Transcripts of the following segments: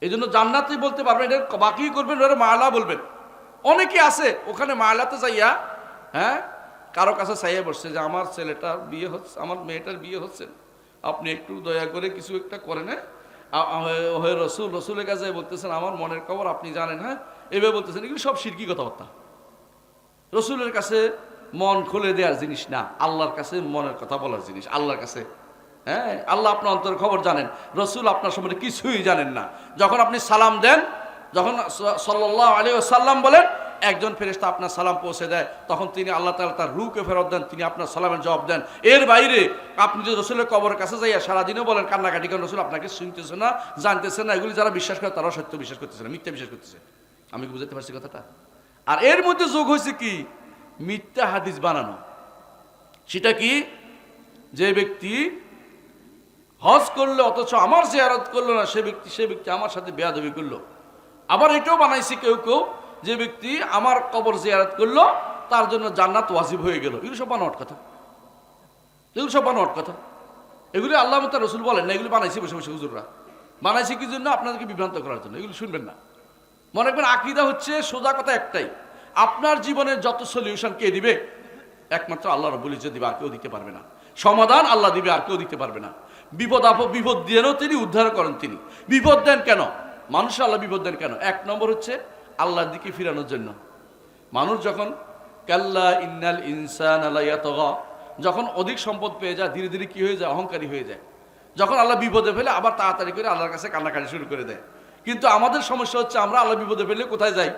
এই জন্য জান্নাতি বলতে পারবেন, এটা বাকি করবেন ওরা মালা বলবেন। অনেকে আছে, ওখানে মালাতে যাইয়া হ্যাঁ কারও কাছে চাইয়া বসছে যে, আমার ছেলেটার বিয়ে হচ্ছে, আমার মেয়েটার বিয়ে হচ্ছে আপনি একটু দয়া করে কিছু একটা করেন হ্যাঁ? আ- আ- হয়ে রসুল, রসুলের কাছে বলতেছেন, আমার মনের খবর আপনি জানেন হ্যাঁ? এভাবে বলতেছেন, এগুলো সব সিরকি কথাবার্তা। রসুলের কাছে মন খুলে দেওয়ার জিনিস না, আল্লাহর কাছে মনের কথা বলার জিনিস, আল্লাহর কাছে হ্যাঁ আল্লাহ আপনার অন্তরের খবর জানেন, রসুল আপনার সম্বন্ধে কিছুই জানেন না। যখন আপনি সালাম দেন, যখন সাল্লাহ আলী সাল্লাম বলেন, একজন ফেরেস্তা আপনার সালাম পৌঁছে দেয়, তখন তিনি আল্লাহ তালা তার রুকে ফেরত দেন, তিনি আপনার সালামের জবাব দেন। এর বাইরে আপনি যদি রসুলের কবরের কাছে যাইয়া সারাদিনও বলেন, কান্নাকাটি করেন, রসুল আপনাকে শুনতেছে না, জানতেছে না, এগুলি যারা বিশ্বাস করে তারাও সত্য বিশ্বাস করতেছে না, মিথ্যা বিশ্বাস করতেছে। আমি কি বুঝতে পারছি কথাটা? আর এর মধ্যে যোগ হয়েছে কি? মিথ্যা হাদিস বানানো। সেটা কি? যে ব্যক্তি হজ করল, অথচ আমার জিয়ারত করল না, সে ব্যক্তি সে ব্যক্তি আমার সাথে বেয়াদবি করল। আবার এটাও বানাইছে কেউ কেউ, যে ব্যক্তি আমার কবর জিয়ারত করল, তার জন্য জান্নাত ওয়াজিব হয়ে গেল। এগুলো সব বানোয়াট কথা। এগুলো সব বানোয়াট কথা। এগুলি আল্লাহ মতো রসুল বলেন না, এগুলি বানাইছে বসে বসে হুজুররা। বানাইছে কি জন্য? আপনাদেরকে বিভ্রান্ত করার জন্য। এগুলো শুনবেন না। মনে রাখবেন আকিদা হচ্ছে সোজা কথা একটাই। আপনার জীবনের যত সলিউশন কে দিবে, একমাত্র আল্লাহ রব্বুল ইজ্জত দিবে, আর কেউ দিতে পারবে না। সমাধান আল্লাহ দিবে, আর কেউ দিতে পারবে না। বিপদ আপদ, বিপদ দিয়েও তিনি উদ্ধার করেন তিনি। বিপদ দেন কেন? মানুষ আল্লাহ বিপদ দেন কেন? এক নম্বর হচ্ছে আল্লাহর দিকে ফিরানোর জন্য। মানুষ যখন কাল্লা ইন্নাল ইনসান আল্লাহ যখন অধিক সম্পদ পেয়ে যায়, ধীরে ধীরে কি হয়ে যায়? অহংকারী হয়ে যায়। যখন আল্লাহ বিপদে ফেলে, আবার তাড়াতাড়ি করে আল্লাহর কাছে কান্নাকাটি শুরু করে দেয়। কিন্তু আমাদের সমস্যা হচ্ছে, আমরা আল্লাহ বিপদে ফেলে কোথায় যাই?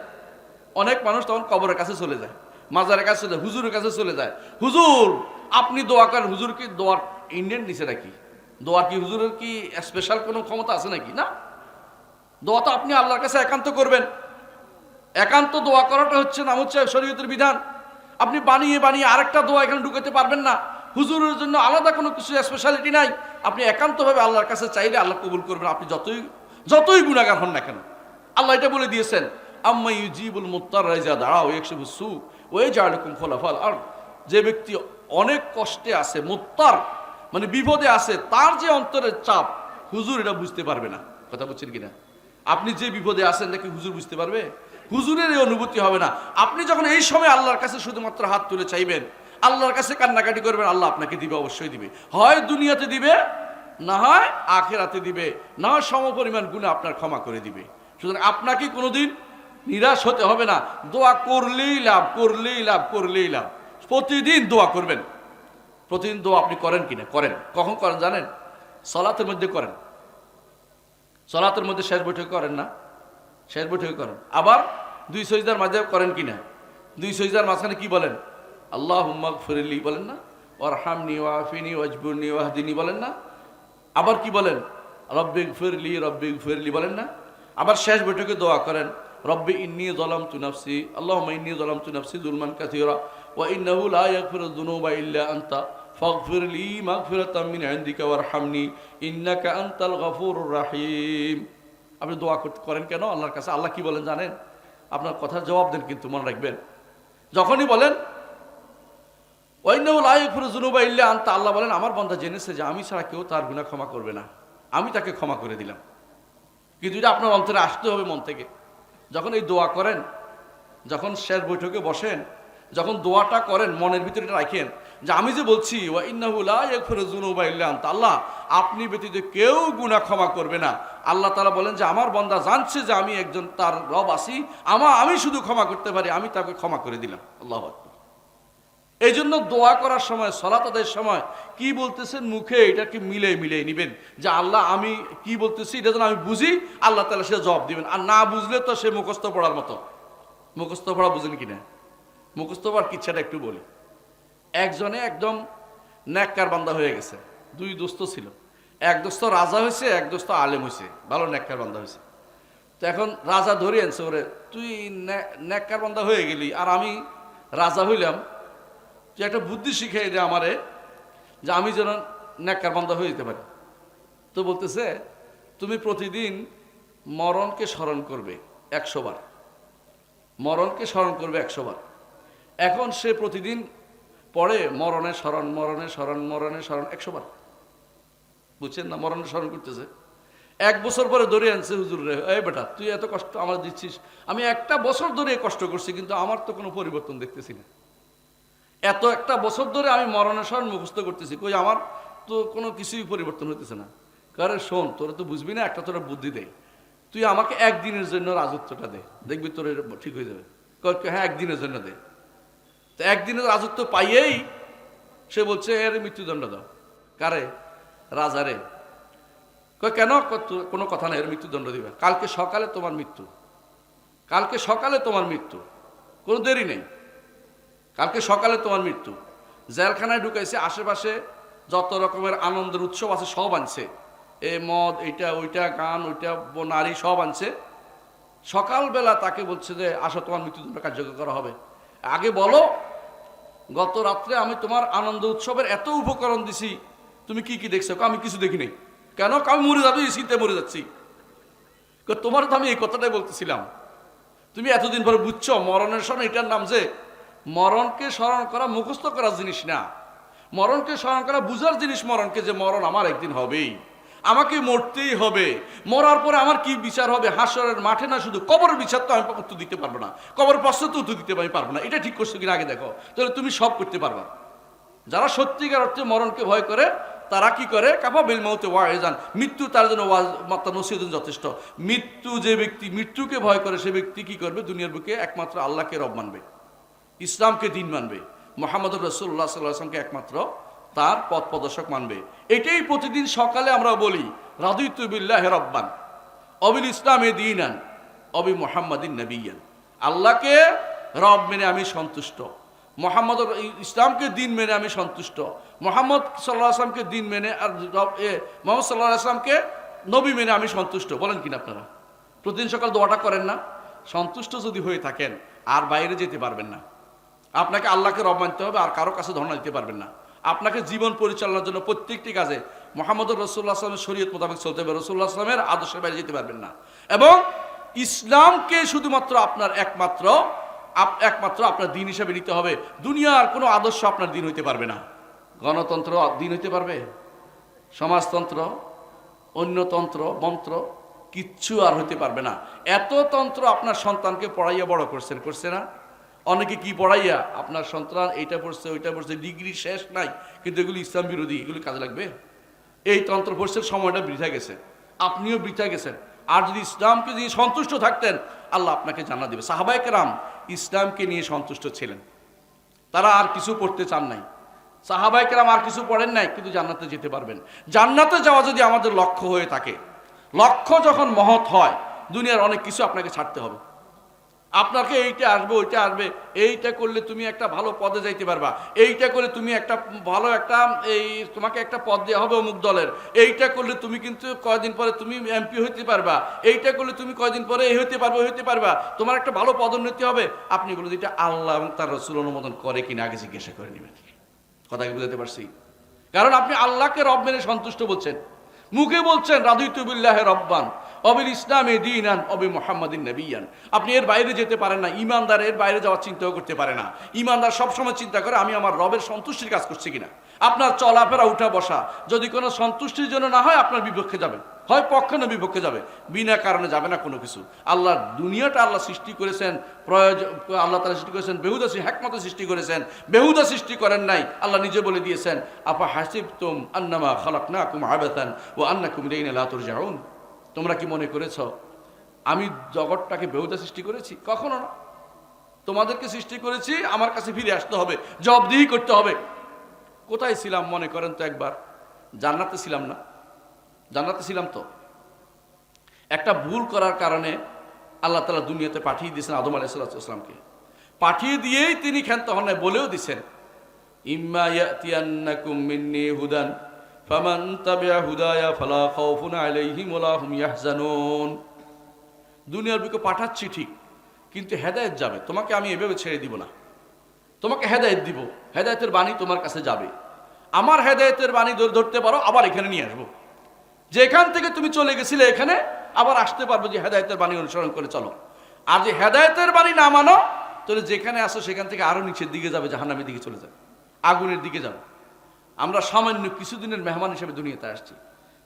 অনেক মানুষ তখন কবরের কাছে চলে যায়, মাজারের কাছে চলে হুজুরের কাছে চলে যায়। হুজুর, আপনি দোয়া করেন, হুজুরকে দোয়ার ইন্ডিয়ান নিচে নাকি দোয়ার কি হুজুরের কি স্পেশাল কোনো ক্ষমতা আছে নাকি? না? দোয়া তো আপনি আল্লাহর কাছে একান্ত করবেন। একান্ত দোয়া করাটা হচ্ছে নাম হচ্ছে শরীয়তের বিধান। আপনি বানিয়ে বানিয়ে আরেকটা দোয়া এখানে ঢুকাতে পারবেন না। হুজুরের জন্য আলাদা কোনো কিছু স্পেশালিটি নাই। আপনি একান্তভাবে আল্লাহর কাছে চাইলে আল্লাহ কবুল করবেন। আপনি যতই যতই গুণাগার হন না কেন। আল্লাহ এটা বলে দিয়েছেন, আম্মা ইউজিবুল মুত্তার রাইজা দাঁড়াও একশো সু ওয়ে জালকুম ফলাফল আর যে ব্যক্তি অনেক কষ্টে আছে, মুত্তার মানে বিপদে আছে, তার যে অন্তরের চাপ, হুজুর এটা বুঝতে পারবে না। কথা বলছেন কিনা? আপনি যে বিপদে আছেন নাকি হুজুর বুঝতে পারবে? হুজুরের এই অনুভূতি হবে না। আপনি যখন এই সময় আল্লাহর কাছে শুধুমাত্র হাত তুলে চাইবেন, আল্লাহর কাছে কান্নাকাটি করবেন, আল্লাহ আপনাকে দিবে, অবশ্যই দিবে। হয় দুনিয়াতে দিবে, না হয় আখেরাতে দিবে, না হয় সমপরিমাণ গুণে আপনার ক্ষমা করে দিবে। সুতরাং আপনাকে কোনোদিন নিরাশ হতে হবে না। দোয়া করলেই লাভ করলেই লাভ করলেই লাভ। প্রতিদিন দোয়া করবেন। প্রতিদিন দোয়া আপনি করেন কিনা? করেন। কখন করেন জানেন? সলাতের মধ্যে করেন। সলাতের মধ্যে শেষ বৈঠক করেন না। শেষ বৈঠক করেন। আবার দুই সজদার মাঝে করেন কিনা? দুই সজদার মাঝখানে কি বলেন? আল্লাহ হুম্মাক ফিরলি বলেন না? ওর হামনি ওয়াফিনি ওয়াজবুরনি ওয়াহদিনী বলেন না? আবার কি বলেন? রব্বিক ফিরলি রব্বিক ফিরলি বলেন না? আবার শেষ বৈঠকে দোয়া করেন, রব্বি ইন্নি জলাম তু নাফসি আল্লাহ ইন্নি জলাম তু নাফসি জুলমান কাসিরা, ওয়া ইন্নাহু লা ইয়াগফিরু ইল্লা আনতা। ফাগফির লি মাগফিরাতাম মিন ইনদিকা ওয়ারহামনি, ইন্নাকা আনতাল গফুরুর রাহিম। আপনি দোয়া করতে- করেন কেন? আল্লাহর কাছে আল্লাহ কি বলেন জানেন? আপনার কথার জবাব দেন কিন্তু মনে রাখবেন। যখনই বলেন ওয়াইনাউলাইফুরুজুনুবা ইল্লা আনতা আল্লাহ বলেন, আমার বন্ধা জেনেছে যে আমি ছাড়া কেউ তার গুনাহ ক্ষমা করবে না। আমি তাকে ক্ষমা করে দিলাম। কিন্তু এটা আপনার অন্তরে আসতে হবে মন থেকে। যখন এই দোয়া করেন, যখন শেষ বৈঠকে বসেন, যখন দোয়াটা করেন, মনের ভিতরে রাখেন যে আমি যে বলছি আল্লাহ, আপনি ব্যতীত কেউ গুনাহ ক্ষমা করবে না। আল্লাহ তালা বলেন যে, আমার বন্দা জানছে যে আমি একজন তার রব আসি আমার আমি শুধু ক্ষমা করতে পারি, আমি তাকে ক্ষমা করে দিলাম। আল্লাহ এই জন্য দোয়া করার সময়, সলাত আদায়ের সময় কি বলতেছেন মুখে এটাকে মিলে মিলে নিবেন? যে, আল্লাহ, আমি কি বলতেছি, এটা যেন আমি বুঝি, আল্লাহ তালা সে জবাব দিবেন। আর না বুঝলে তো সে মুখস্থ পড়ার মতো। মুখস্থ পড়া বুঝেন কিনা? মুখস্থ পড়ার কিচ্ছাটা একটু বলি। একজনে একদম ন্যাক্কার বান্দা হয়ে গেছে। দুই দোস্ত ছিল। এক দোস্ত রাজা হয়েছে, এক দোস্ত আলেম হয়েছে। ভালো ন্যাক্কার বান্দা হয়েছে। তো এখন রাজা ধরে আনছে ওরে, তুই ন্যা- ন্যাক্কার বান্দা হয়ে গেলি আর আমি রাজা হইলাম। তুই একটা বুদ্ধি শিখিয়ে দে আমারে যে আমি যেন ন্যাক্কার বান্দা হয়ে যেতে পারি। তো বলতেছে, তুমি প্রতিদিন মরণকে স্মরণ করবে একশোবার মরণকে স্মরণ করবে একশোবার এখন সে প্রতিদিন পড়ে মরণে স্মরণ মরণে স্মরণ মরণে স্মরণ, একশো বার। বুঝছেন না? মরণে স্মরণ করতেছে। এক বছর পরে ধরে আনছে হুজুর রে, এই বেটা, তুই এত কষ্ট আমার দিচ্ছিস। আমি একটা বছর ধরে কষ্ট করছি, কিন্তু আমার তো কোনো পরিবর্তন দেখতেছি না। এত একটা বছর ধরে আমি মরণের স্মরণ মুখস্থ করতেছি, কই আমার তো কোনো কিছুই পরিবর্তন হতেছে না? কারণ শোন, তোরা তো বুঝবি না, একটা তোরা বুদ্ধি দে তুই আমাকে একদিনের জন্য রাজত্বটা দে, দেখবি তোর ঠিক হয়ে যাবে। হ্যাঁ একদিনের জন্য দে। তো একদিনের রাজত্ব পাইয়েই সে বলছে, এর মৃত্যুদণ্ড দাও। কারে? রাজারে কেন? কোনো কথা নাই, এর মৃত্যুদণ্ড দিবে। কালকে সকালে তোমার মৃত্যু। কালকে সকালে তোমার মৃত্যু। কোনো দেরি নেই। কালকে সকালে তোমার মৃত্যু। জেলখানায় ঢুকাইছে, আশেপাশে যত রকমের আনন্দের উৎসব আছে, সব আনছে। এ মদ, এইটা, ওইটা, গান, ওইটা নারী সব আনছে। সকালবেলা তাকে বলছে যে, আসো, তোমার মৃত্যুদণ্ড কার্যকর করা হবে। আগে বলো গত রাত্রে আমি তোমার আনন্দ উৎসবের এত উপকরণ দিছি। তুমি কি কি দেখছ? আমি কিছু দেখি নাই। কেন? আমি মরে যাব শীতে মরে যাচ্ছি। তোমার তো আমি এই কথাটাই বলতেছিলাম। তুমি এতদিন পরে বুঝছ, মরণের স্মরণ, এটার নাম যে মরণকে স্মরণ করা মুখস্থ করার জিনিস না। মরণকে স্মরণ করা বুঝার জিনিস মরণকে, যে মরণ আমার একদিন হবেই। আমাকে মরতেই হবে। মরার পরে আমার কি বিচার হবে? হাসরের মাঠে না শুধু কবর বিচার তো আমি উত্তর দিতে পারব না। কবর প্রশ্ন তো উত্তর দিতে আমি পারব না। এটা ঠিক করছ কিনা আগে দেখো। তাহলে তুমি সব করতে পারবা। যারা সত্যিকার অর্থে মরণকে ভয় করে, তারা কি করে? কাপা বিল মৌতে ওয়াইজান। মৃত্যু তার জন্য ওয়াজ, মাত্রা, নসিহত যথেষ্ট। মৃত্যু যে ব্যক্তি, মৃত্যুকে ভয় করে, সে ব্যক্তি কি করবে? দুনিয়ার বুকে একমাত্র আল্লাহকে রব মানবে। ইসলামকে দিন মানবে। মোহাম্মদ রসুল্লাহ সাল্লাহামকে একমাত্র তার পথ প্রদর্শক মানবে। এটাই প্রতিদিন সকালে আমরা বলি রাদুইতুবিল্লাহ রব্বান, অবিল ইসলামে দিনান, অবি মোহাম্মদিন নবীয়ান। আল্লাহকে রব মেনে আমি সন্তুষ্ট মোহাম্মদ ইসলামকে দিন মেনে আমি সন্তুষ্ট, মোহাম্মদ সাল্লাহ আসলামকে দিন মেনে আর রব, এ, মোহাম্মদ সাল্লাহ আসলামকে নবী মেনে আমি সন্তুষ্ট। বলেন কিনা আপনারা? প্রতিদিন সকাল দোয়াটা করেন না? সন্তুষ্ট যদি হয়ে থাকেন, আর বাইরে যেতে পারবেন না। আপনাকে আল্লাহকে রব মানতে হবে, আর কারও কাছে ধর্ণা দিতে পারবেন না। আপনাকে জীবন পরিচালনার জন্য প্রত্যেকটি কাজে মোহাম্মদ রসুল্লাহ আসলামের শরীয়ত মোতাবেক চলতে হবে। রসুল্লাহ আসলামের আদর্শের বাইরে যেতে পারবেন না। এবং ইসলামকে শুধুমাত্র আপনার একমাত্র একমাত্র আপনার দিন হিসেবে নিতে হবে। দুনিয়ার কোনো আদর্শ আপনার দিন হইতে পারবে না। গণতন্ত্র দিন হইতে পারবে? সমাজতন্ত্র, অন্যতন্ত্র, মন্ত্র কিচ্ছু আর হইতে পারবে না। এত তন্ত্র আপনার সন্তানকে পড়াইয়া বড় করছেন, করছে না? অনেকে কি পড়াইয়া, আপনার সন্তান এইটা পড়ছে, ওইটা পড়ছে, ডিগ্রি শেষ নাই, কিন্তু এগুলি ইসলাম বিরোধী, এগুলি কাজে লাগবে? এই তন্ত্র পড়ছে সময়টা বৃথা গেছে। আপনিও বৃথা গেছেন। আর যদি ইসলামকে যদি সন্তুষ্ট থাকতেন, আল্লাহ আপনাকে জানা দেবে। সাহাবাইকেরাম ইসলামকে নিয়ে সন্তুষ্ট ছিলেন। তারা আর কিছু পড়তে চান নাই। সাহাবাইকেরাম আর কিছু পড়েন নাই, কিন্তু জান্নাতে যেতে পারবেন। জান্নাতে যাওয়া যদি আমাদের লক্ষ্য হয়ে থাকে, লক্ষ্য যখন মহৎ হয়, দুনিয়ার অনেক কিছু আপনাকে ছাড়তে হবে। আপনাকে এইটা আসবে, ওইটা আসবে। এইটা করলে তুমি একটা ভালো পদে যাইতে পারবা। এইটা করলে তুমি একটা ভালো একটা এই তোমাকে একটা পদ দেওয়া হবে অমুক দলের। এইটা করলে তুমি কিন্তু কয়দিন পরে তুমি এমপি হইতে পারবা। এইটা করলে তুমি কয়দিন পরে এই হইতে পারবে হইতে পারবা। তোমার একটা ভালো পদোন্নতি হবে। আপনি এগুলো যেটা আল্লাহ এবং তার রসুল অনুমোদন করে কিনা আগে জিজ্ঞাসা করে নেবেন। কথা কি বুঝাতে পারছি? কারণ আপনি আল্লাহকে রব মেনে সন্তুষ্ট বলছেন। মুখে বলছেন রাদুইতুবিল্লাহ রব্বান। অবিল ইসলামে দিনান, অবি মোহাম্মদিন নবিয়ান। আপনি এর বাইরে যেতে পারেন না, ইমানদার এর বাইরে যাওয়ার চিন্তাও করতে পারে না। ইমানদার সবসময় চিন্তা করে, আমি আমার রবের সন্তুষ্টির কাজ করছি কিনা। আপনার চলাফেরা, উঠা বসা, যদি কোনো সন্তুষ্টির জন্য না হয়, আপনার বিপক্ষে যাবে। হয় পক্ষে না বিপক্ষে যাবে। বিনা কারণে যাবে না কোনো কিছু। আল্লাহ দুনিয়াটা আল্লাহ সৃষ্টি করেছেন প্রয়োজন আল্লাহ তালা সৃষ্টি করেছেন, বেহুদা হ্যাকমতো সৃষ্টি করেছেন। বেহুদা সৃষ্টি করেন নাই, আল্লাহ নিজে বলে দিয়েছেন আপা হাসিব তুম আন্নামা খালাক না কুম আবেতান ও আন্না কুমরেইন লাতুর যাউন তোমরা কি মনে করেছ? আমি জগৎটাকে বেহুদা সৃষ্টি করেছি? কখনো না। তোমাদেরকে সৃষ্টি করেছি, আমার কাছে ফিরে আসতে হবে জবদিহি করতে হবে। কোথায় ছিলাম মনে করেন তো একবার? জান্নাতে ছিলাম না। জান্নাতে ছিলাম তো। একটা ভুল করার কারণে আল্লাহ তালা দুনিয়াতে পাঠিয়ে দিয়েছেন আদম আলাইসাল্লামকে পাঠিয়ে দিয়েই তিনি ক্ষান্ত হন বলেও দিছেন, ইম্মা ইয়াতিয়ান্নাকুম মিন্নি হুদান। ফামান তাবিআ হুদায়া দুনিয়ার বুকে পাঠাচ্ছি ঠিক, কিন্তু হেদায়েত যাবে। তোমাকে আমি এভাবে ছেড়ে দিব না। তোমাকে হেদায়েত দিব। হেদায়েতের বাণী তোমার কাছে যাবে। আমার হেদায়েতের বাণী ধর- ধরতে পারো, আবার এখানে নিয়ে আসব। যেখান থেকে তুমি চলে গেছিলে এখানে, আবার আসতে পারব যে হেদায়েতের বাণী অনুসরণ করে চলো। আর যে হেদায়েতের বাণী না মানো, তাহলে যেখানে আসো সেখান থেকে আরও নিচের দিকে যাবে, জাহান্নামের দিকে চলে যাবে। আগুনের দিকে যাবে। আমরা সামান্য কিছুদিনের মেহমান হিসেবে দুনিয়াতে আসছি।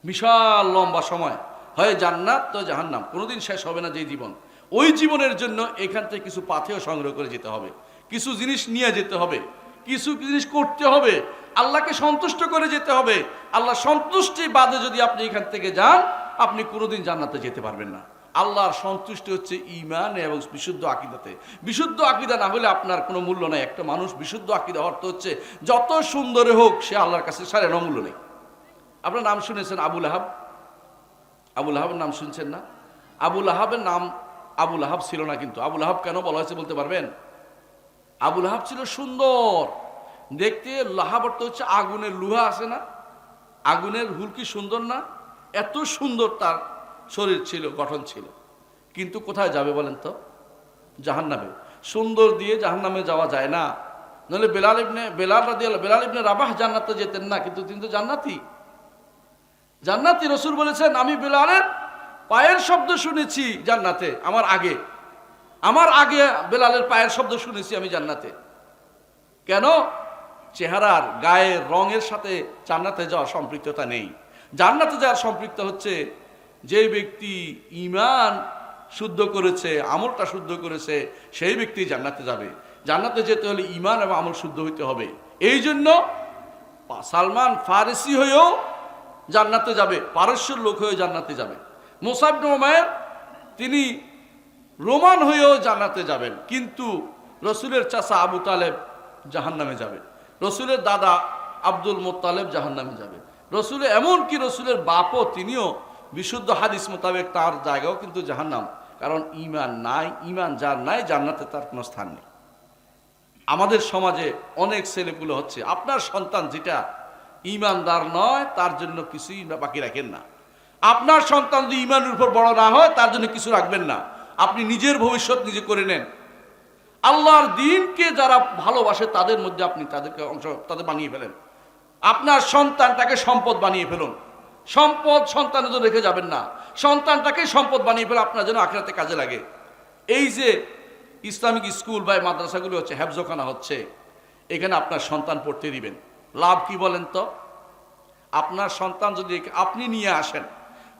বিশাল লম্বা সময়। হয় জান্নাত, তো জাহান্নাম। কোনোদিন শেষ হবে না যে জীবন। ওই জীবনের জন্য এখান থেকে কিছু পাথেও সংগ্রহ করে যেতে হবে। কিছু জিনিস নিয়ে যেতে হবে। কিছু জিনিস করতে হবে। আল্লাহকে সন্তুষ্ট করে যেতে হবে। আল্লাহ সন্তুষ্টি বাদে যদি আপনি এখান থেকে যান, আপনি কোনোদিন জান্নাতে যেতে পারবেন না। আল্লাহর সন্তুষ্টি হচ্ছে ইমান এবং বিশুদ্ধ আকিদাতে। বিশুদ্ধ আকিদা না হলে আপনার কোনো মূল্য নেই। একটা মানুষ বিশুদ্ধ আকিদা অর্থ হচ্ছে, যত সুন্দরে হোক সে আল্লাহর কাছে সারে মূল্য নেই। আপনার নাম শুনেছেন আবুল আহাব আবুল আহাবের নাম শুনছেন না? আবুল আহাবের নাম আবুল আহাব ছিল না কিন্তু। আবুল আহাব কেন বলা হয়েছে বলতে পারবেন? আবুল আহাব ছিল সুন্দর। দেখতে লাহাব অর্থ হচ্ছে আগুনের লুহা আছে না? আগুনের হুলকি সুন্দর না? এত সুন্দর তার শরীর ছিল, গঠন ছিল। কিন্তু কোথায় যাবে বলেন তো? জাহান্নামে। সুন্দর দিয়ে জাহান্নামে যাওয়া যায় না। নাহলে বেলাল ইবনে, বেলাল রাদি বেলাল ইবনে রাবাহ জান্নাতে যেতেন না, কিন্তু তিনি তো জান্নাতি। জান্নাতি রসুল বলেছেন, আমি বেলালের পায়ের শব্দ শুনেছি জান্নাতে, আমার আগে। আমার আগে বেলালের পায়ের শব্দ শুনেছি আমি জান্নাতে। কেন? চেহারার গায়ের রঙের সাথে জান্নাতে যাওয়ার সম্পৃক্ততা নেই। জান্নাতে যাওয়ার সম্পৃক্ত হচ্ছে যে ব্যক্তি ইমান শুদ্ধ করেছে, আমলটা শুদ্ধ করেছে, সেই ব্যক্তি জান্নাতে যাবে। জান্নাতে যেতে হলে ইমান এবং আমল শুদ্ধ হইতে হবে। এই জন্য সালমান ফারেসি হয়েও জান্নাতে যাবে, পারস্যের লোক হয়েও জান্নাতে যাবে। মোসাব নোমায়ের তিনি রোমান হয়েও জান্নাতে যাবেন, কিন্তু রসুলের চাচা আবু তালেব জাহান্নামে যাবে। রসুলের দাদা আব্দুল মোত্তালেব জাহান্নামে যাবে। রসুলের এমনকি রসুলের বাপও তিনিও বিশুদ্ধ হাদিস মোতাবেক তার জায়গাও কিন্তু জাহান্নাম। কারণ ইমান নাই ইমান যার নাই, জান্নাতে তার কোনো স্থান নেই। আমাদের সমাজে অনেক ছেলেপুলো হচ্ছে, আপনার সন্তান যেটা ইমানদার নয়, তার জন্য কিছুই বাকি রাখেন না। আপনার সন্তান যদি ইমানের উপর বড় না হয়, তার জন্য কিছু রাখবেন না। আপনি নিজের ভবিষ্যৎ নিজে করে নেন। আল্লাহর দিনকে যারা ভালোবাসে, তাদের মধ্যে আপনি তাদেরকে অংশ, তাদের বানিয়ে ফেলেন। আপনার সন্তানটাকে সম্পদ বানিয়ে ফেলুন। সম্পদ সন্তানের জন্য রেখে যাবেন না। সন্তানটাকে সম্পদ বানিয়ে ফেলে আপনার জন্য আখেরাতে কাজে লাগে। এই যে ইসলামিক স্কুল বা মাদ্রাসাগুলো হচ্ছে হ্যাবজখানা হচ্ছে, এখানে আপনার সন্তান পড়তে দিবেন। লাভ কি বলেন তো? আপনার সন্তান যদি আপনি নিয়ে আসেন,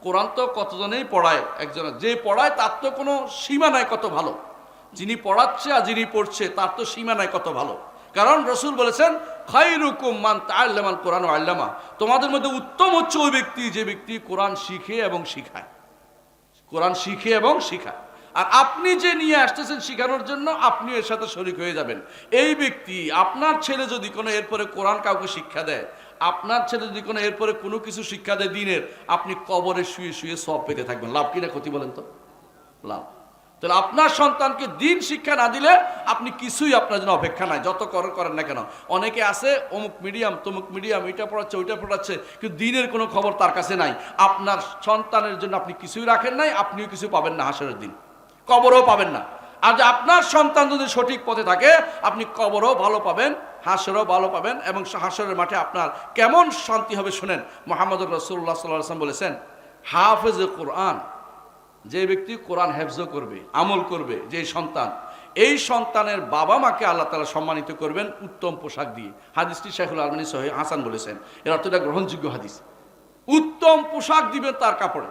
কোরআন তো কতজনেই পড়ায়? একজন যে পড়ায় তার তো কোনো সীমা নাই কত ভালো। যিনি পড়াচ্ছে আর যিনি পড়ছে, তার তো সীমা নাই কত ভালো। কারণ রসুল বলেছেন খাইরুকুম মান তাল্লামান কোরআন আল্লামা তোমাদের মধ্যে উত্তম হচ্ছে ওই ব্যক্তি, যে ব্যক্তি কোরআন শিখে এবং শিখায়। কোরআন শিখে এবং শিখায়। আর আপনি যে নিয়ে আসতেছেন শিখানোর জন্য, আপনি এর সাথে শরিক হয়ে যাবেন। এই ব্যক্তি, আপনার ছেলে যদি কোনো এরপরে কোরআন কাউকে শিক্ষা দেয়, আপনার ছেলে যদি কোনো এরপরে কোনো কিছু শিক্ষা দেয় দিনের, আপনি কবরে শুয়ে শুয়ে সব পেতে থাকবেন। লাভ কিনা ক্ষতি বলেন তো? লাভ। তাহলে আপনার সন্তানকে দিন শিক্ষা না দিলে আপনি কিছুই আপনার জন্য অপেক্ষা নাই, যত করেন করেন না কেন। অনেকে আছে, অমুক মিডিয়াম তমুক মিডিয়াম এটা পড়াচ্ছে, ওইটা পড়াচ্ছে, কিন্তু দিনের কোনো খবর তার কাছে নাই। আপনার সন্তানের জন্য আপনি কিছুই রাখেন নাই, আপনিও কিছু পাবেন না হাসরের দিন। কবরও পাবেন না। আর আপনার সন্তান যদি সঠিক পথে থাকে, আপনি কবরও ভালো পাবেন, হাসরও ভালো পাবেন, এবং হাসরের মাঠে আপনার কেমন শান্তি হবে শুনেন। মোহাম্মদ রসুল্লাহ সাল্লাম বলেছেন, হাফেজ কোরআন যে ব্যক্তি কোরআন হেফজ করবে, আমল করবে, যে সন্তান, এই সন্তানের বাবা মাকে আল্লাহ তালা সম্মানিত করবেন উত্তম পোশাক দিয়ে। হাদিসটি শেখুল আলমানি সহি হাসান বলেছেন। এর অর্থটা গ্রহণযোগ্য হাদিস। উত্তম পোশাক দিবেন তার কাপড়ে।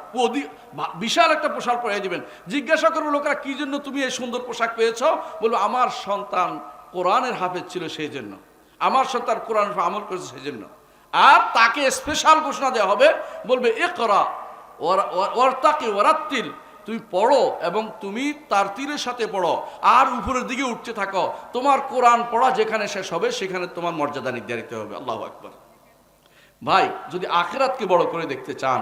বিশাল একটা পোশাক পরে দিবেন। জিজ্ঞাসা করব লোকেরা, কি জন্য তুমি এই সুন্দর পোশাক পেয়েছ? বলব, আমার সন্তান কোরআনের হাফেজ ছিল সেই জন্য। আমার সন্তান কোরআন আমল করেছে সেই জন্য। আর তাকে স্পেশাল ঘোষণা দেওয়া হবে। বলবে এ করা ওর তাকে ওরাত্তিল তুমি পড়ো এবং তুমি তার তীরের সাথে পড়ো। আর উপরের দিকে উঠতে থাকো। তোমার কোরআন পড়া যেখানে শেষ হবে, সেখানে তোমার মর্যাদা নির্ধারিত হবে। আল্লাহ আকবর। ভাই, যদি আখেরাতকে বড় করে দেখতে চান,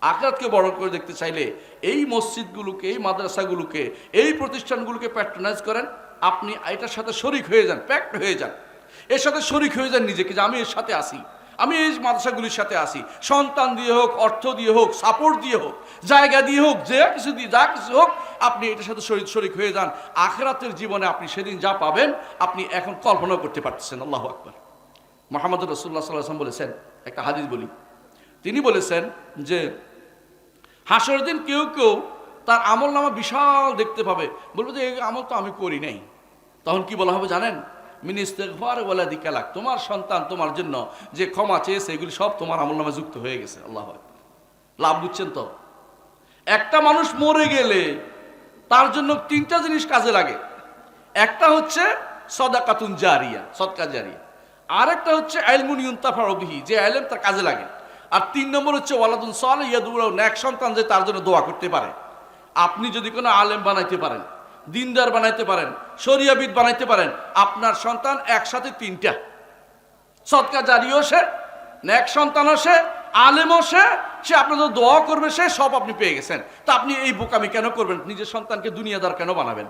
আখেরাতকে বড় করে দেখতে চাইলে এই মসজিদগুলোকে, এই মাদ্রাসাগুলোকে, এই প্রতিষ্ঠানগুলোকে প্যাট্রোনাইজ করেন। আপনি এটার সাথে শরিক হয়ে যান প্যাক্ট হয়ে যান। এর সাথে শরিক হয়ে যান নিজেকে যে আমি এর সাথে আসি আমি এই মাদ্রাসাগুলির সাথে আসি সন্তান দিয়ে হোক, অর্থ দিয়ে হোক সাপোর্ট দিয়ে হোক, জায়গা দিয়ে হোক, যে কিছু দিয়ে, যা কিছু হোক, আপনি এটার সাথে শরীর শরিক হয়ে যান। আখেরাতের জীবনে আপনি সেদিন যা পাবেন, আপনি এখন কল্পনা করতে পারতেছেন। আল্লাহ আকবার। মোহাম্মদ রসুল্লাহ সাল্লাম বলেছেন, একটা হাদিস বলি। তিনি বলেছেন যে হাসর দিন কেউ কেউ তার আমল নামা বিশাল দেখতে পাবে। বলব যে আমল তো আমি করি নাই। তখন কি বলা হবে জানেন? মিনিস্তেফার বলে দিকালাক। তোমার সন্তান তোমার জন্য যে ক্ষমা চেয়েছে, এগুলি সব তোমার আমল নামে যুক্ত হয়ে গেছে, আল্লাহ লাভ বুঝছেন তো? একটা মানুষ মরে গেলে তার জন্য তিনটা জিনিস কাজে লাগে। একটা হচ্ছে সদাকাতুন জারিয়া, সদকা জারিয়া। আরেকটা হচ্ছে আইলমুন ইউন্তাফার অবিহি যে আইলেম তার কাজে লাগে। আর তিন নম্বর হচ্ছে ওয়ালাদুন সল ইয়াদুরাও সন্তান যে তার জন্য দোয়া করতে পারে। আপনি যদি কোনো আলেম বানাইতে পারেন দিনদার বানাইতে পারেন, শরিয়াবিদ বানাইতে পারেন, আপনার সন্তান একসাথে তিনটা। সৎকা জারিও সে, ন্যাক সন্তানও সে, আলেমও সে সে আপনাদের দোয়া করবে, সে সব আপনি পেয়ে গেছেন। তা আপনি এই বোকামি কেন করবেন? নিজের সন্তানকে দুনিয়াদার কেন বানাবেন?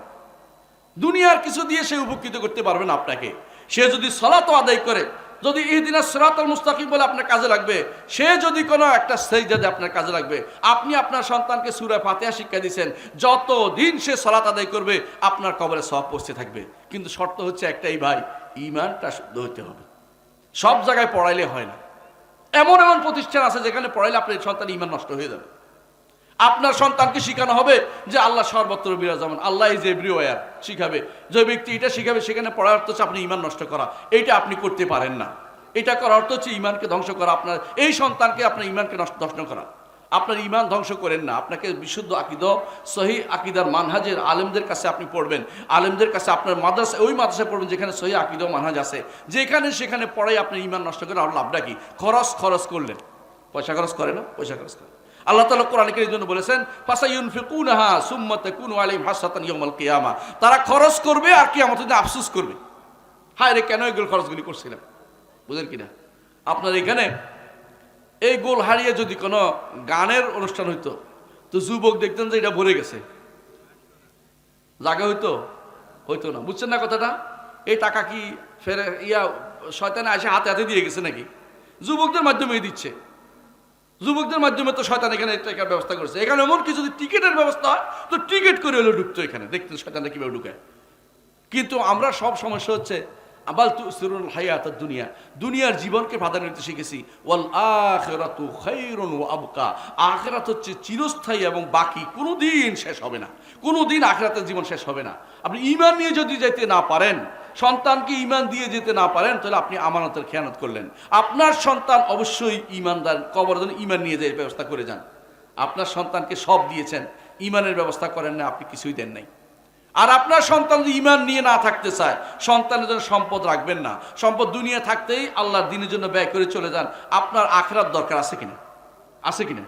দুনিয়ার কিছু দিয়ে সে উপকৃত করতে পারবেন আপনাকে। সে যদি সলাত আদায় করে যদি এই দিনে সরাতল মুস্তাকিম বলে আপনার কাজে লাগবে, সে যদি কোনো একটা সেজদাতে আপনার কাজে লাগবে, আপনি আপনার সন্তানকে সুরা ফাতেহা শিক্ষা দিচ্ছেন যত দিন সে সলাত আদায় করবে, আপনার কবরে সব পৌঁছে থাকবে। কিন্তু শর্ত হচ্ছে একটাই ভাই ইমানটা শুদ্ধ হতে হবে। সব জায়গায় পড়াইলে হয় না। এমন এমন প্রতিষ্ঠান আছে যেখানে পড়াইলে আপনার সন্তান ইমান নষ্ট হয়ে যাবে। আপনার সন্তানকে শেখানো হবে যে আল্লাহ সর্বত্র বিরাজমান, আল্লাহ ইজ এভরিওয়ার শিখাবে। যে ব্যক্তি এটা শিখাবে, সেখানে পড়ার অর্থ হচ্ছে আপনি ইমান নষ্ট করা। এইটা আপনি করতে পারেন না। এটা করার অর্থ হচ্ছে ইমানকে ধ্বংস করা। আপনার, এই সন্তানকে আপনার ইমানকে নষ্ট নষ্ট করা। আপনার ইমান ধ্বংস করেন না। আপনাকে বিশুদ্ধ আকিদ, সহি আকিদার মানহাজের আলেমদের কাছে আপনি পড়বেন। আলেমদের কাছে আপনার মাদ্রাসা, ওই মাদ্রাসায় পড়বেন যেখানে সহি আকিদ মানহাজ আছে। যেখানে, সেখানে পড়াই আপনার ইমান নষ্ট করে আর লাভটা কি? খরচ খরচ করলেন। পয়সা খরচ করে না? পয়সা খরচ করে। আল্লাহ তালা কোরআন এই জন্য বলেছেন ফাসাইউন ফিকুনহা সুম্মাতে কুন আলাইহিম হাসাতান ইয়াউমাল কিয়ামা। তারা খরচ করবে আর কিয়ামত দিনে আফসোস করবে। হায় রে, কেন এগুলো খরচগুলি করছিলাম? বুঝেন কিনা? আপনার এখানে এই গোল হারিয়ে যদি কোনো গানের অনুষ্ঠান হইতো, তো যুবক দেখতেন যে এটা ভরে গেছে। জায়গা হইতো? হইতো না। বুঝছেন না কথাটা? এই টাকা কি ফেরে, ইয়া শয়তানে এসে হাতে হাতে দিয়ে গেছে নাকি? যুবকদের মাধ্যমেই দিচ্ছে। যুবকদের মাধ্যমে তো শয়তান এখানে টাকার ব্যবস্থা করেছে। এখানে এমন কি যদি টিকিটের ব্যবস্থা হয়, তো টিকিট করে হলো ঢুকতো এখানে। দেখতেন শয়তানটা কীভাবে ঢুকায়। কিন্তু আমরা সব সমস্যা হচ্ছে আবাল তু সিরুল হায়াত দুনিয়া দুনিয়ার জীবনকে প্রাধান্য দিতে শিখেছি। ওয়াল আখিরাতু খায়রুন ওয়া আবকা। আখিরাত হচ্ছে চিরস্থায়ী এবং বাকি কোনোদিন শেষ হবে না। কোনোদিন আখিরাতের জীবন শেষ হবে না। আপনি ঈমান নিয়ে যদি যেতে না পারেন, সন্তানকে ঈমান দিয়ে যেতে না পারেন, তাহলে আপনি আমানতের খেয়ানত করলেন। আপনার সন্তান অবশ্যই ঈমানদার কবর যেন ঈমান নিয়ে যায় ব্যবস্থা করে যান। আপনার সন্তানকে সব দিয়েছেন। ঈমানের ব্যবস্থা করেন না, আপনি কিছুই দেন নাই। আর আপনার সন্তান যদি ইমান নিয়ে না থাকতে চায়, সন্তানের জন্য সম্পদ রাখবেন না। সম্পদ দুনিয়া থাকতেই আল্লাহর দিনের জন্য ব্যয় করে চলে যান। আপনার আখরাত দরকার আছে কিনা? আছে কিনা?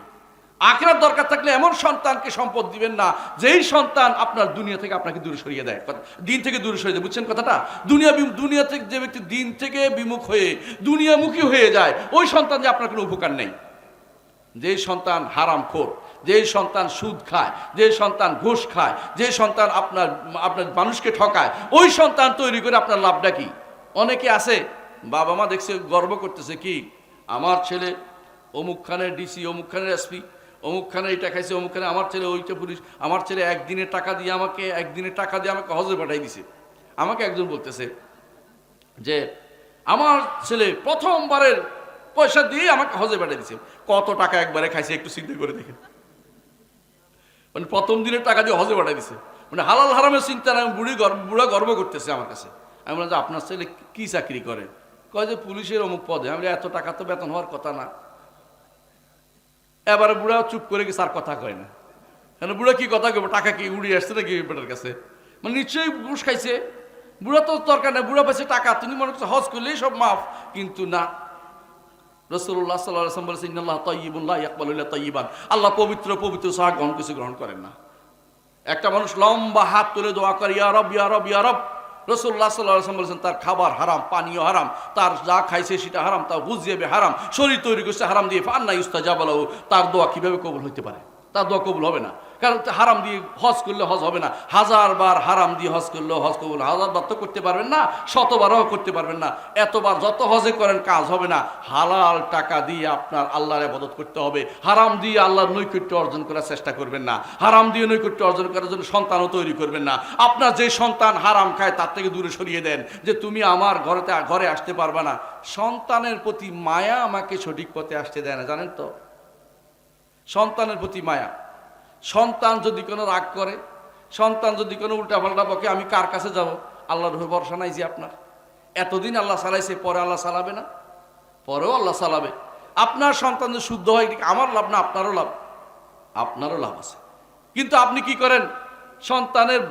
আখরাত দরকার থাকলে এমন সন্তানকে সম্পদ দিবেন না, যেই সন্তান আপনার দুনিয়া থেকে আপনাকে দূরে সরিয়ে দেয়। দিন থেকে দূরে সরিয়ে দেয়, বুঝছেন কথাটা? দুনিয়া দুনিয়া থেকে যে ব্যক্তি দিন থেকে বিমুখ হয়ে, দুনিয়ামুখী হয়ে যায়, ওই সন্তান যে আপনার কোনো উপকার নেই। যেই সন্তান হারাম খোর যে সন্তান সুদ খায়, যে সন্তান ঘুষ খায়, যে সন্তান আপনার আপনার মানুষকে ঠকায়, ওই সন্তান তৈরি করে আপনার লাভটা কি? অনেকে আছে, বাবা মা দেখছে, গর্ব করতেছে, কি? আমার ছেলে অমুক খানের ডিসি অমুক খানের এসপি অমুক খানে এটা খাইছে, অমুক খানে আমার ছেলে ওইটা পুলিশ, আমার ছেলে একদিনের টাকা দিয়ে আমাকে একদিনের টাকা দিয়ে আমাকে হজে পাঠাই দিছে। আমাকে একজন বলতেছে যে, আমার ছেলে প্রথমবারের পয়সা দিয়ে আমাকে হজে পাঠিয়ে দিছে। কত টাকা একবারে খাইছে, একটু চিন্তা করে দেখেন। মানে প্রথম দিনের টাকা দিয়ে হজে পাঠিয়ে দিছে। মানে হালাল হারামের চিন্তা নাই বুড়ি বুড়া গর্ব করতেছে আমার কাছে। আমি বললাম যে আপনার ছেলে কি চাকরি করে? কয় যে পুলিশের অমুক পদে। আমি এত টাকা তো বেতন হওয়ার কথা না। এবারে বুড়া চুপ করে গেছে, আর কথা কয় না। কেন বুড়া কি কথা কইব? টাকা কি উড়িয়ে আসছে নাকি বেটার কাছে? মানে নিশ্চয়ই ঘুষ খাইছে। বুড়া তো দরকার নেই, বুড়া পাইছে টাকা। তুমি মনে করছ হজ করলেই সব মাফ, কিন্তু না। রসুল্লাহ সাল্লাম বলেছে, ইন্নাল্লাহ তয়িবুল্লাহ ইকবালুল্লাহ তয়িবান আল্লাহ পবিত্র পবিত্র সাহা গ্রহণ কিছু গ্রহণ করেন না। একটা মানুষ লম্বা হাত তুলে দোয়া করে ইয়ারব ইয়ারব ইয়ারব রসুল্লাহ সাল্লাম বলেছেন, তার খাবার হারাম, পানীয় হারাম, তার যা খাইছে সেটা হারাম, তার বুঝিয়ে হারাম, শরীর তৈরি করছে হারাম দিয়ে ফান্না ইস্তা যাবালাও তার দোয়া কীভাবে কবুল হইতে পারে? তার দোয়া কবুল হবে না। কারণ হারাম দিয়ে হজ করলে হজ হবে না। হাজার বার হারাম দিয়ে হজ করলেও হজ কবুল হাজার বার তো করতে পারবেন না, শতবারও করতে পারবেন না। এতবার যত হজে করেন কাজ হবে না। হালাল টাকা দিয়ে আপনার আল্লাহর আবাদত করতে হবে। হারাম দিয়ে আল্লাহর নৈকট্য অর্জন করার চেষ্টা করবেন না। হারাম দিয়ে নৈকট্য অর্জন করার জন্য সন্তানও তৈরি করবেন না। আপনার যে সন্তান হারাম খায়, তার থেকে দূরে সরিয়ে দেন যে তুমি আমার ঘরেতে, ঘরে আসতে পারবে না। সন্তানের প্রতি মায়া আমাকে সঠিক পথে আসতে দেয় না, জানেন তো? সন্তানের প্রতি মায়া। সন্তান যদি কোনো রাগ করে, সন্তান যদি কোনো উল্টাপাল্টা বকে, আমি কার কাছে যাব? আল্লাহর হয়ে ভরসা নাই যে আপনার। এতদিন আল্লাহ সালাইছে পরে আল্লাহ সালাবে না? পরেও আল্লাহ সালাবে আপনার সন্তান যদি শুদ্ধ হয় আমার লাভ না, আপনারও লাভ। আপনারও লাভ আছে। কিন্তু আপনি কি করেন? সন্তানের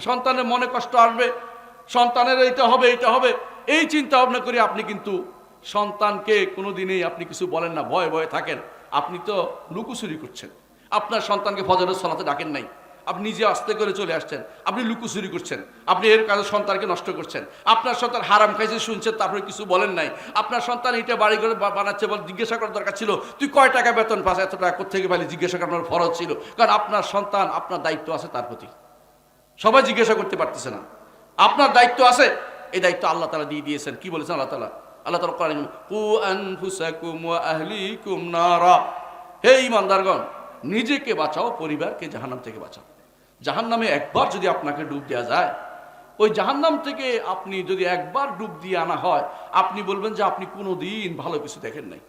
সন্তানের মনে কষ্ট আসবে, সন্তানের এইটা হবে এইটা হবে। এই চিন্তা ভাবনা করে আপনি কিন্তু সন্তানকে কোনোদিনই আপনি কিছু বলেন না, ভয়ে ভয়ে থাকেন। আপনি তো লুকুচুরি করছেন। আপনার সন্তানকে ফজরের সলাতে ডাকেন নাই। আপনি নিজে আস্তে করে চলে আসছেন। আপনি লুকুচুরি করছেন। আপনি এর কাজে সন্তানকে নষ্ট করছেন। আপনার সন্তান হারাম খাইছে শুনছেন তারপরে কিছু বলেন নাই। আপনার সন্তান এটা বাড়ি করে বানাচ্ছে বল জিজ্ঞাসা করার দরকার ছিল। তুই কয় টাকা বেতন পাস? এত টাকা কোথেকে পালি? জিজ্ঞাসা করানোর ফরজ ছিল। কারণ আপনার সন্তান আপনার দায়িত্ব আছে তার প্রতি। সবাই জিজ্ঞাসা করতে পারতেছে না। আপনার দায়িত্ব আছে। এই দায়িত্ব আল্লাহ তালা দিয়ে দিয়েছেন। কি বলেছেন আল্লাহ তালা? আল্লাহ তালা কু হে ইমানদারগণ নিজেকে বাঁচাও, পরিবারকে জাহান্নাম থেকে বাঁচাও। জাহান্নামে একবার যদি আপনাকে ডুব দেওয়া যায়, ওই জাহান্নাম থেকে আপনি যদি একবার ডুব দিয়ে আনা হয়, আপনি বলবেন যে আপনি কোনো দিন ভালো কিছু দেখেন নাই।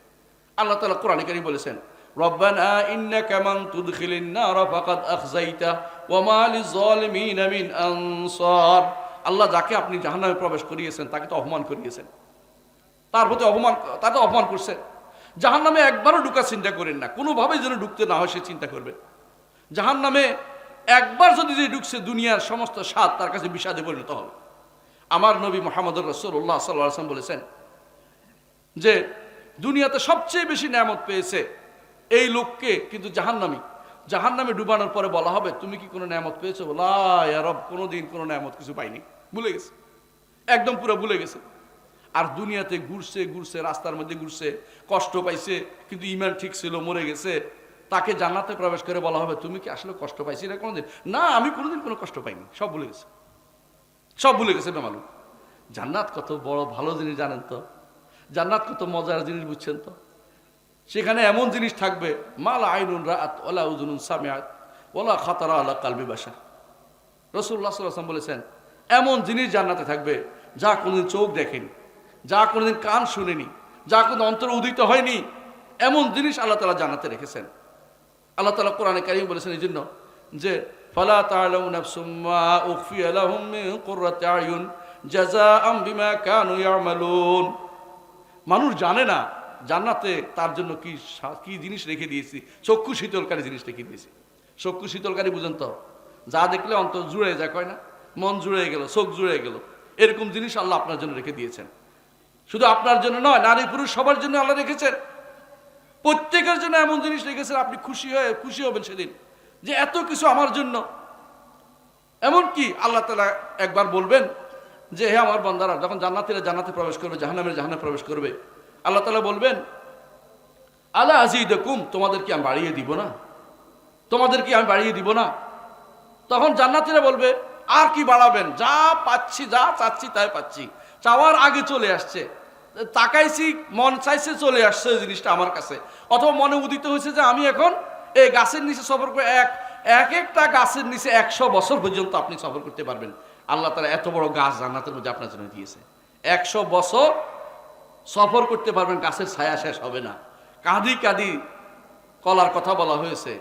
আল্লাহ তালা কোরআন কারি বলেছেন, রব্বানা ইন্নাকা মান তুদখিলিন নার ফাকাদ আখজাইতা ওয়া মা লিযালিমিন মিন আনসার। আল্লাহ যাকে আপনি জাহান্নামে প্রবেশ করিয়েছেন, তাকে তো অপমান করিয়েছেন। তার প্রতি অপমান, তাকে অপমান করছেন। জাহান্নামে একবারও ঢুকার চিন্তা করেন না। কোনোভাবেই যেন ঢুকতে না হয়, সে চিন্তা করবে। জাহান্নামে একবার যদি যে ঢুকছে, দুনিয়ার সমস্ত স্বাদ তার কাছে বিষাদে পরিণত হবে। আমার নবী মোহাম্মদ রসুল্লাহ সাল্লাহ আসলাম বলেছেন যে, দুনিয়াতে সবচেয়ে বেশি নিয়ামত পেয়েছে এই লোককে কিন্তু জাহান্নামি। জাহান্নামে ডুবানোর পরে বলা হবে, তুমি কি কোনো নিয়ামত পেয়েছ? বলা রব, কোনোদিন কোনো নিয়ামত কিছু পাইনি। ভুলে গেছে। একদম পুরো ভুলে গেছে। আর দুনিয়াতে ঘুরছে ঘুরছে, রাস্তার মধ্যে ঘুরছে, কষ্ট পাইছে, কিন্তু ইমান ঠিক ছিল, মরে গেছে। তাকে জান্নাতে প্রবেশ করে বলা হবে, তুমি কি আসলে কষ্ট পাইছি না কোনোদিন? না, আমি কোনোদিন কোনো কষ্ট পাইনি। সব ভুলে গেছে। সব ভুলে গেছে বেমালুম। জান্নাত কত বড় ভালো জিনিস জানেন তো? জান্নাত কত মজার জিনিস বুঝছেন তো? সেখানে এমন জিনিস থাকবে, মাল আইনুন রাত ওলা উজুনুন সামিয়াত ওলা খাতারা আলা কালবি বাসা রসুল্লাহ বলেছেন, এমন জিনিস জান্নাতে থাকবে, যা কোনোদিন চোখ দেখেনি। যা কোনোদিন কান শুনেনি, যা কোনো অন্তর উদিত হয়নি, এমন জিনিস আল্লাহ তালা জান্নাতে রেখেছেন। আল্লাহ তালা কোরআনে কারিম বলেছেন এই জন্য যে, ফালা তাআলামু নাফসুম মা উখফিয়া লাহুম কুররাতি আয়ুন জাযাআম বিমা কানু ইয়ামালুন। মানুষ জানে না জান্নাতে তার জন্য কি কি জিনিস রেখে দিয়েছি। চক্ষু শীতলকারী জিনিস রেখে দিয়েছি। চক্ষু শীতলকারী বুঝেন তো, যা দেখলে অন্তর জুড়ে যায়, কয় না? মন জুড়ে গেল, চোখ জুড়ে গেল। এরকম জিনিস আল্লাহ আপনার জন্য রেখে দিয়েছেন। শুধু আপনার জন্য নয়, নারী পুরুষ সবার জন্য আল্লাহ রেখেছেন। প্রত্যেকের জন্য এমন জিনিস রেখেছেন, আপনি খুশি হয়ে, খুশি হবেন সেদিন। যে এত কিছু আমার জন্য। এমন কি আল্লাহ তালা একবার বলবেন যে, হে আমার বন্দারা, যখন জান্নাতিরা জান্নাতে প্রবেশ করবে, জাহান্নামের জাহান্নামে প্রবেশ করবে। আল্লাহ তালা বলবেন আল্লাহ আজিদ কুম তোমাদের কি আমি বাড়িয়ে দিব না? তোমাদের কি আমি বাড়িয়ে দিব না? তখন জান্নাতিরা বলবে, আর কি বাড়াবেন? যা পাচ্ছি, যা চাচ্ছি, তাই পাচ্ছি। চাওয়ার আগে চলে আসছে। তাকাইছি, মন চাইছে চলে আসছে জিনিসটা আমার কাছে। অথবা মনে উদিত হয়েছে যে আমি এখন এই গাছের নিচে সফর করে এক এক একটা গাছের নিচে একশো বছর পর্যন্ত আপনি সফর করতে পারবেন। আল্লাহ তারা এত বড় গাছ জান্নাতের মধ্যে আপনার জন্য দিয়েছে। একশো বছর সফর করতে পারবেন, গাছের ছায়া শেষ হবে না। কাঁদি কাঁদি কলার কথা বলা হয়েছে,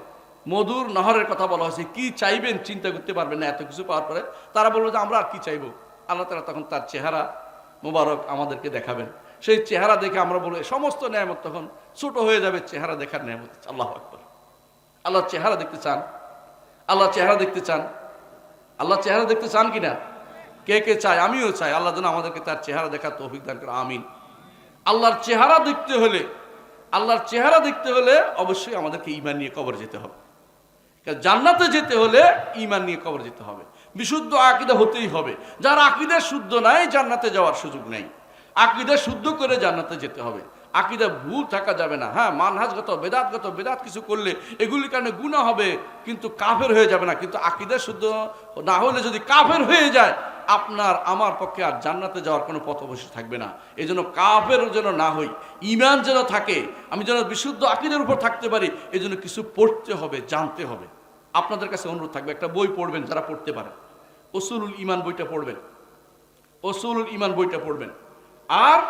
মধুর নহরের কথা বলা হয়েছে, কি চাইবেন চিন্তা করতে পারবেন না, এত কিছু পাওয়ার পরে তারা বলবে যে আমরা আর কি চাইব? আল্লাহ তারা তখন তার চেহারা মোবারক আমাদেরকে দেখাবেন। সেই চেহারা দেখে আমরা বলব সমস্ত নিয়ামত তখন ছোট হয়ে যাবে চেহারা দেখার নিয়ামত। আল্লাহ আকবর। আল্লাহর চেহারা দেখতে চান। আল্লাহ চেহারা দেখতে চান। আল্লাহ চেহারা দেখতে চান কিনা? কে কে চায়? আমিও চাই। আল্লাহ যেন আমাদেরকে তার চেহারা দেখার তৌফিক দান করে আমিন। আল্লাহর চেহারা দেখতে হলে, আল্লাহর চেহারা দেখতে হলে অবশ্যই আমাদেরকে ইমান নিয়ে কবর যেতে হবে। জান্নাতে যেতে হলে ইমান নিয়ে কবর যেতে হবে। বিশুদ্ধ আকিদা হতেই হবে। যার আকিদা শুদ্ধ নাই, জান্নাতে যাওয়ার সুযোগ নেই। আকিদা শুদ্ধ করে জান্নাতে যেতে হবে। আকিদা ভুল থাকা যাবে না। হ্যাঁ মানহাজগত, বেদাতগত, বেদাত কিছু করলে এগুলির কারণে গুণা হবে, কিন্তু কাফের হয়ে যাবে না। কিন্তু আকিদা শুদ্ধ না হলে যদি কাফের হয়ে যায়, আপনার, আমার পক্ষে আর জান্নাতে যাওয়ার কোনো পথ অবশ্যই থাকবে না। এই জন্য কাফের যেন না হই ইমান যেন থাকে, আমি যেন বিশুদ্ধ আকিদের উপর থাকতে পারি, এই জন্য কিছু পড়তে হবে, জানতে হবে। আপনাদের কাছে অনুরোধ থাকবে, একটা বই পড়বেন যারা পড়তে পারে। ওসুলুল ইমান বইটা পড়বেন। ওসুলুল ইমান বইটা পড়বেন। আর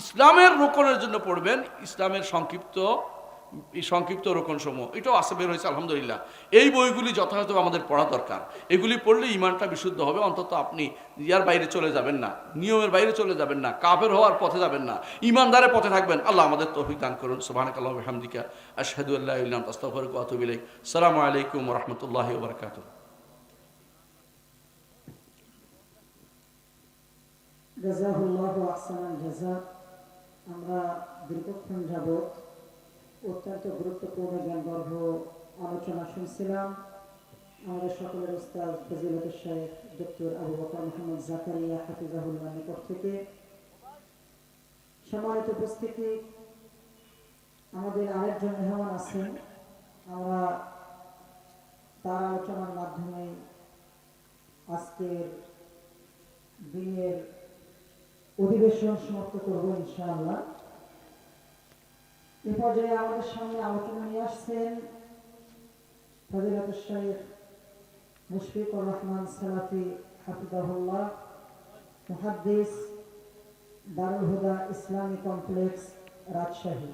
ইসলামের রোকনের জন্য পড়বেন ইসলামের সংক্ষিপ্ত, এই সংক্ষিপ্ত রোকন সমূহ এটাও আসে বের হয়েছে, আলহামদুলিল্লাহ। এই বইগুলি যথাযথ আমাদের পড়া দরকার। এগুলি পড়লে ইমানটা বিশুদ্ধ হবে, অন্তত আপনি ইয়ার বাইরে চলে যাবেন না, নিয়মের বাইরে চলে যাবেন না, কাফের হওয়ার পথে যাবেন না ইমানদারের পথে থাকবেন। আল্লাহ আমাদের তৌফিক দান করুন। সুবহানাক আল্লাহু ওয়া বিহামদিকা, আশহাদু আল্লা ইলাহা ইল্লা আনতা, আস্তাগফিরুকা ওয়া আতুবু ইলাইক। আসসালামু আলাইকুম রাহমাতুল্লাহি বারাকাতুহু। আমরা দীর্ঘক্ষণ যাবৎ অত্যন্ত গুরুত্বপূর্ণ জ্ঞানগর্ভ আলোচনা শুনছিলাম। আমাদের সকলের উস্তাদ ফজিলত শেখ ডক্টর আবু বকর মোহাম্মদ জাকারিয়া হাফিজাহুল্লাহ নিকট থেকে সম্মানিত উপস্থিতি। আমাদের আরেকজন মেহমান আছেন। আমরা তার আলোচনার মাধ্যমে আজকের দিনের অধিবেশন সমাপ্ত করব ইনশাআল্লাহ। এ পর্যায়ে আমাদের সামনে আলোচনা নিয়ে আসছেন ফজিলত শেখ মুশফিকুর রহমান মুহাদ্দিস দারুল হুদা ইসলামী কমপ্লেক্স রাজশাহী।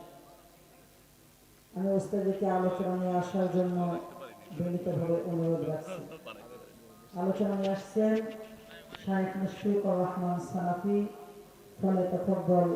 আমি ওস্তাদিকে আলোচনা নিয়ে আসার জন্য বিনীতভাবে অনুরোধ রাখছি। আলোচনা নিয়ে আসছেন শাহেখ মুশফিকুর রহমান সালাফি ফলে তফদ্দল